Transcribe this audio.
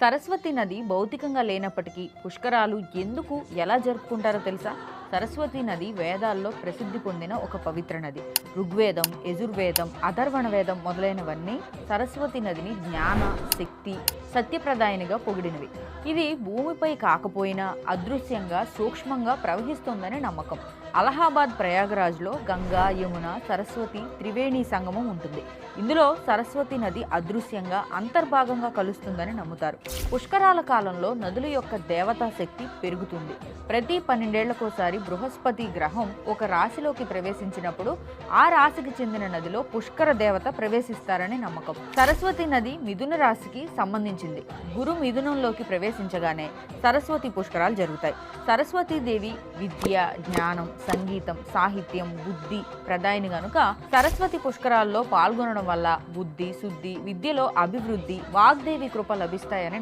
సరస్వతి నది భౌతికంగా లేనప్పటికీ పుష్కరాలు ఎందుకు ఎలా జరుపుకుంటారో తెలుసా? సరస్వతి నది వేదాల్లో ప్రసిద్ధి పొందిన ఒక పవిత్ర నది. ఋగ్వేదం యజుర్వేదం అధర్వణ వేదం మొదలైనవన్నీ సరస్వతి నదిని జ్ఞాన శక్తి సత్యప్రదాయనిగా పొగిడినవి. ఇది భూమిపై కాకపోయినా అదృశ్యంగా సూక్ష్మంగా ప్రవహిస్తోందని నమ్మకం. అలహాబాద్ ప్రయాగరాజ్లో గంగా యమున సరస్వతి త్రివేణి సంగమం ఉంటుంది. ఇందులో సరస్వతి నది అదృశ్యంగా అంతర్భాగంగా కలుస్తుందని నమ్ముతారు. పుష్కరాల కాలంలో నదుల యొక్క దేవతా శక్తి పెరుగుతుంది. ప్రతి పన్నెండేళ్ళకోసారి బృహస్పతి గ్రహం ఒక రాశిలోకి ప్రవేశించినప్పుడు ఆ రాశికి చెందిన నదిలో పుష్కర దేవత ప్రవేశిస్తారని నమ్మకం. సరస్వతి నది మిథున రాశికి సంబంధించింది. గురు మిథునంలోకి ప్రవేశించగానే సరస్వతి పుష్కరాలు జరుగుతాయి. సరస్వతీ దేవి విద్య జ్ఞానం సంగీతం సాహిత్యం బుద్ధి ప్రధాని గనుక సరస్వతి పుష్కరాల్లో పాల్గొనడం వల్ల బుద్ధి శుద్ధి విద్యలో అభివృద్ధి వాగ్దేవి కృప లభిస్తాయని